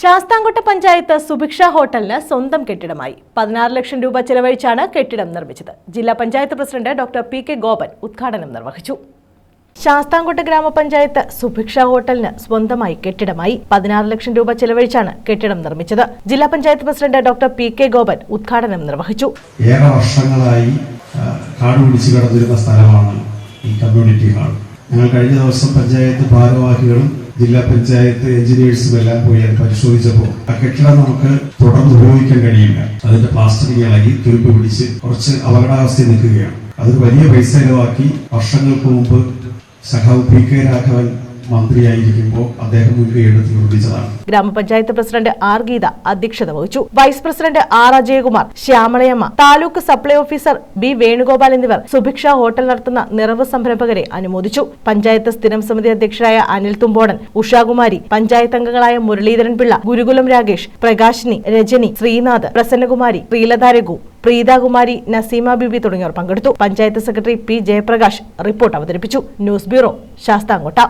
ശാസ്താംകോട്ട പഞ്ചായത്ത് സുഭിക്ഷ ഹോട്ടലിന് സ്വന്തം കെട്ടിടമായി. പതിനാറ് ലക്ഷം രൂപ ചെലവഴിച്ചാണ് കെട്ടിടം നിർമ്മിച്ചത്. ജില്ലാ panchayat president doctor P K Gopan ഉദ്ഘാടനം നിർവഹിച്ചു. ശാസ്താംകോട്ട ഗ്രാമപഞ്ചായത്ത് സുഭിക്ഷ ഹോട്ടലിന് സ്വന്തമായി കെട്ടിടമായി. പതിനാറ് ലക്ഷം രൂപ ചെലവഴിച്ചാണ് കെട്ടിടം നിർമ്മിച്ചത്. ജില്ലാ panchayat president doctor P K Gopan ഉദ്ഘാടനം നിർവഹിച്ചു. ഏറെ വർഷങ്ങളായി ആ, കിടന്നിരുന്ന സ്ഥലമാണ് ഈ കമ്മ്യൂണിറ്റി ഹാൾ. ഞങ്ങൾ കഴിഞ്ഞ ദിവസം പഞ്ചായത്ത് ഭാരവാഹികളും ജില്ലാ പഞ്ചായത്ത് എഞ്ചിനീയേഴ്സും എല്ലാം പോയി അത് പരിശോധിച്ചപ്പോൾ ആ കെട്ടിടം നമുക്ക് തുടർന്ന് ഉപയോഗിക്കാൻ കഴിയില്ല. അതിന്റെ പ്ലാസ്റ്റിക് ഇളകി തുരുമ്പ് പിടിച്ച് കുറച്ച് അപകടാവസ്ഥയിൽ നിൽക്കുകയാണ്. അത് വലിയ പൈസ ചെലവാക്കി വർഷങ്ങൾക്ക് മുമ്പ് സഖാവ് പി കെ രാഘവൻ മന്ത്രിയായിരിക്കുമ്പോൾ അദ്ദേഹം ഗ്രാമപഞ്ചായത്ത് പ്രസിഡന്റ് ആർ ഗീത അധ്യക്ഷത വഹിച്ചു. Vice president R Ajayakumar Shyamalayamma taluk supply officer B Venugopal എന്നിവർ സുഭിക്ഷ ഹോട്ടൽ നടത്തുന്ന നിറവ് സംരംഭകരെ അനുമോദിച്ചു. പഞ്ചായത്ത് സ്ഥിരം സമിതി അധ്യക്ഷരായ അനിൽ തുമ്പോടൻ ഉഷാകുമാരി പഞ്ചായത്ത് അംഗങ്ങളായ മുരളീധരൻ പിള്ള ഗുരുകുലം രാകേഷ് പ്രകാശിനി രജനി ശ്രീനാഥ് പ്രസന്നകുമാരി ശ്രീലത രഘു പ്രീതാകുമാരി നസീമ ബിബി തുടങ്ങിയവർ പങ്കെടുത്തു. Panchayat secretary P Jayaprakash report അവതരിപ്പിച്ചു. News bureau Sasthamkotta.